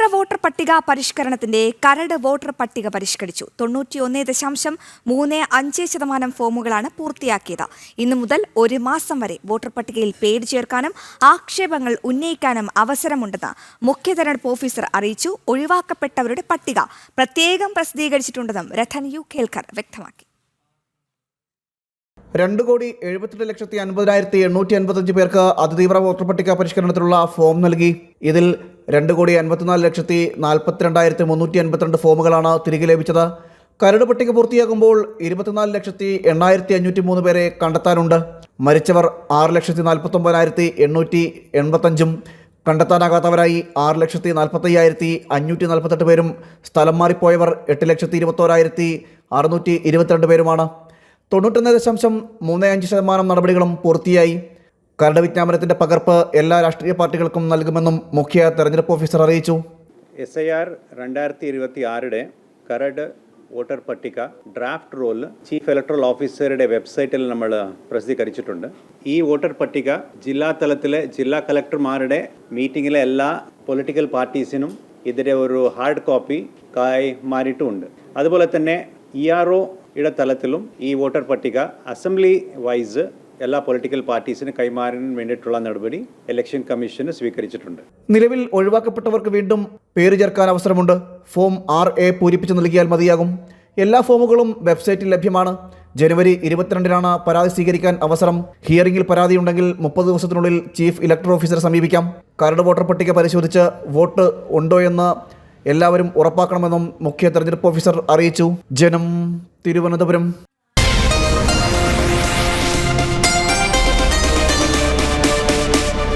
അതിതീവ്ര വോട്ടർ പട്ടിക പരിഷ്കരണത്തിന്റെ കരട് വോട്ടർ പട്ടിക പരിഷ്കരിച്ചു. തൊണ്ണൂറ്റിയൊന്ന് ദശാംശം മൂന്ന് അഞ്ച് ശതമാനം ഫോമുകളാണ് പൂർത്തിയാക്കിയത്. ഇന്നു മുതൽ ഒരു മാസം വരെ വോട്ടർ പട്ടികയിൽ പേര് ചേർക്കാനും ആക്ഷേപങ്ങൾ ഉന്നയിക്കാനും അവസരമുണ്ടെന്ന് മുഖ്യ തെരഞ്ഞെടുപ്പ് ഓഫീസർ അറിയിച്ചു. ഒഴിവാക്കപ്പെട്ടവരുടെ പട്ടിക പ്രത്യേകം പ്രസിദ്ധീകരിച്ചിട്ടുണ്ടെന്നും രഥൻ യു കേൽക്കർ വ്യക്തമാക്കി. രണ്ട് കോടി എഴുപത്തെട്ട് ലക്ഷത്തി അൻപതിനായിരത്തി എണ്ണൂറ്റി അൻപത്തഞ്ച് പേർക്ക് അതിതീവ്ര വോട്ടർ പട്ടിക പരിഷ്കരണത്തിനുള്ള ഫോം നൽകി. ഇതിൽ രണ്ട് കോടി അൻപത്തിനാല് ലക്ഷത്തി നാൽപ്പത്തിരണ്ടായിരത്തി മുന്നൂറ്റി അൻപത്തിരണ്ട് ഫോമുകളാണ് തിരികെ ലഭിച്ചത്. കരട് പട്ടിക പൂർത്തിയാകുമ്പോൾ ഇരുപത്തിനാല് ലക്ഷത്തി എണ്ണായിരത്തി അഞ്ഞൂറ്റി മൂന്ന് പേരെ കണ്ടെത്താനുണ്ട്. മരിച്ചവർ ആറ് ലക്ഷത്തി നാൽപ്പത്തൊമ്പതിനായിരത്തി എണ്ണൂറ്റി എൺപത്തഞ്ചും കണ്ടെത്താനാകാത്തവരായി ആറ് ലക്ഷത്തി നാൽപ്പത്തയ്യായിരത്തി അഞ്ഞൂറ്റി നാൽപ്പത്തെട്ട് പേരും. സ്ഥലം മാറിപ്പോയവർ എട്ട് ലക്ഷത്തി ഇരുപത്തോരായിരത്തി അറുന്നൂറ്റി ഇരുപത്തിരണ്ട് പേരുമാണ്. തൊണ്ണൂറ്റൊന്ന് ദശാംശം മൂന്ന് അഞ്ച് ശതമാനം നടപടികളും പൂർത്തിയായി. കരട് വിജ്ഞാപനത്തിന്റെ പകർപ്പ് എല്ലാ രാഷ്ട്രീയ പാർട്ടികൾക്കും നൽകുമെന്നും മുഖ്യ തെരഞ്ഞെടുപ്പ് ഓഫീസർ അറിയിച്ചു. എസ് ഐ ആർ രണ്ടായിരത്തി ഇരുപത്തി ആറിടെ കരട് വോട്ടർ പട്ടിക ഡ്രാഫ്റ്റ് റോൾ ചീഫ് ഇലക്ട്രൽ ഓഫീസറുടെ വെബ്സൈറ്റിൽ നമ്മൾ പ്രസിദ്ധീകരിച്ചിട്ടുണ്ട്. ഈ വോട്ടർ പട്ടിക ജില്ലാ തലത്തിലെ ജില്ലാ കളക്ടർമാരുടെ മീറ്റിങ്ങിലെ എല്ലാ പൊളിറ്റിക്കൽ പാർട്ടീസിനും ഇതിന്റെ ഒരു ഹാർഡ് കോപ്പി കൈമാറിയിട്ടുമുണ്ട് അതുപോലെ തന്നെ ഇ ആർ ഒയുടെ തലത്തിലും ഈ വോട്ടർ പട്ടിക അസംബ്ലി വൈസ് എല്ലാ പൊളിറ്റിക്കൽ പാർട്ടീസിന് കൈമാറാൻ വേണ്ടിയിട്ടുള്ള നടപടി ഇലക്ഷൻ കമ്മീഷന് സ്വീകരിച്ചിട്ടുണ്ട്. നിലവിൽ ഒഴിവാക്കപ്പെട്ടവർക്ക് വീണ്ടും പേര് ചേർക്കാൻ അവസരമുണ്ട്. ഫോം ആർ എ പൂരിപ്പിച്ച് നൽകിയാൽ മതിയാകും. എല്ലാ ഫോമുകളും വെബ്സൈറ്റിൽ ലഭ്യമാണ്. ജനുവരി ഇരുപത്തിരണ്ടിനാണ് പരാതി സ്വീകരിക്കാൻ അവസരം. ഹിയറിംഗിൽ പരാതി ഉണ്ടെങ്കിൽ മുപ്പത് ദിവസത്തിനുള്ളിൽ ചീഫ് ഇലക്ടർ ഓഫീസറെ സമീപിക്കാം. കരട് വോട്ടർ പട്ടിക പരിശോധിച്ച് വോട്ട് ഉണ്ടോ എന്ന് എല്ലാവരും ഉറപ്പാക്കണമെന്നും മുഖ്യ തെരഞ്ഞെടുപ്പ് ഓഫീസർ അറിയിച്ചു. ജനം തിരുവനന്തപുരം.